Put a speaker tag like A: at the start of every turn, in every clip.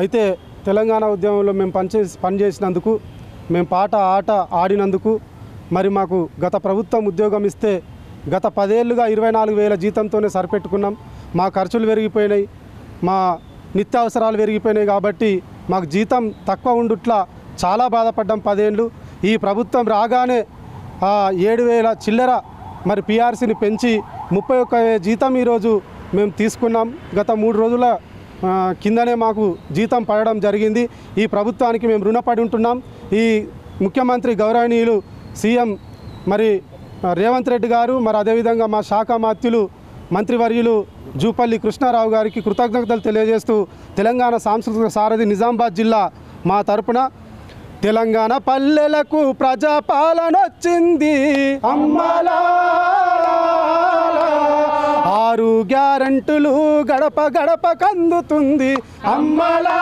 A: అయితే తెలంగాణ ఉద్యమంలో మేము పనిచే పనిచేసినందుకు మేము పాట ఆట ఆడినందుకు మరి మాకు గత ప్రభుత్వం ఉద్యోగం ఇస్తే గత పదేళ్ళుగా ఇరవై నాలుగు వేల జీతంతోనే సరిపెట్టుకున్నాం. మా ఖర్చులు పెరిగిపోయినాయి. మా నిత్యావసరాలు పెరిగిపోయినాయి కాబట్టి మాకు జీతం తక్కువ ఉండుట్లా చాలా బాధపడ్డాం పదేళ్ళు ఈ ప్రభుత్వం రాగానే ఏడు వేల చిల్లర మరి పిఆర్సీని పెంచి ముప్పై ఒక్క జీతం ఈరోజు మేము తీసుకున్నాం. గత మూడు రోజుల కిందనే మాకు జీతం పడడం జరిగింది. ఈ ప్రభుత్వానికి మేము రుణపడి ఉంటున్నాం. ఈ ముఖ్యమంత్రి గౌరవనీయులు సీఎం మరి రేవంత్ రెడ్డి గారు మరి అదేవిధంగా మా శాఖ మాత్యులు మంత్రివర్యులు జూపల్లి కృష్ణారావు గారికి కృతజ్ఞతలు తెలియజేస్తూ తెలంగాణ సాంస్కృతిక సారథి నిజామాబాద్ జిల్లా మా తరపున తెలంగాణ పల్లెలకు ప్రజాపాలనొచ్చింది అమ్మలా ఆరు గ్యారంటులు గడప గడప కందుతుంది. అమ్మలా!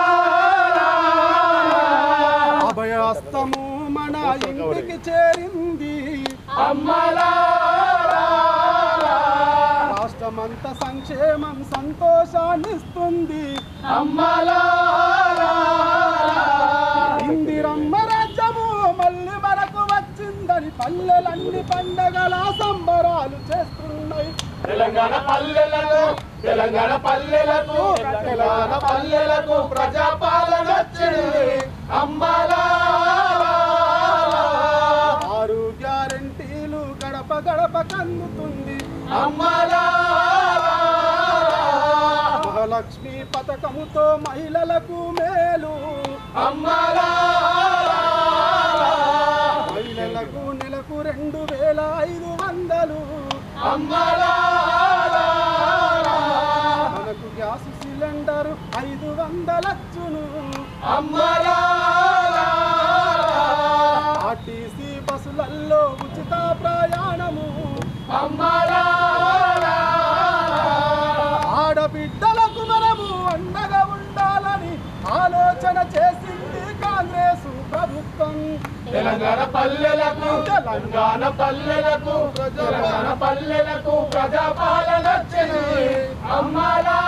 A: అభయాస్తము మన ఇంటికి చేరింది. అమ్మలా! రాష్ట్రమంతా సంక్షేమం సంతోషాన్నిస్తుంది. అమ్మలా! పల్లెలన్నీ పండగల సంబరాలు చేస్తున్నాయి.
B: తెలంగాణ పల్లెలకు తెలంగాణ పల్లెలకు తెలంగాణ పల్లెలకు ప్రజాపాలన వచ్చింది. అమ్మలా
A: ఆరు గ్యారంటీలు గడప గడప కందుతుంది.
B: అమ్మలా
A: మహాలక్ష్మి పథకముతో మహిళలకు మేలు.
B: అమ్మలా
A: నెలకు నెలకు రెండు వేల ఐదు వందలు. మనకు గ్యాస్ సిలిండర్ ఐదు వందలచ్చును. ఆర్టీసీ బస్సులలో ఉచిత ప్రయాణము. ఆడబిడ్డలకు మనము అండగా ఆలోచన చేసింది కాంగ్రెస్ ప్రభుత్వం.
B: తెలంగాణ పల్లెలకు తెలంగాణ పల్లెలకు తెలంగాణ పల్లెలకు ప్రజాపాలన వచ్చింది. అమ్మలా!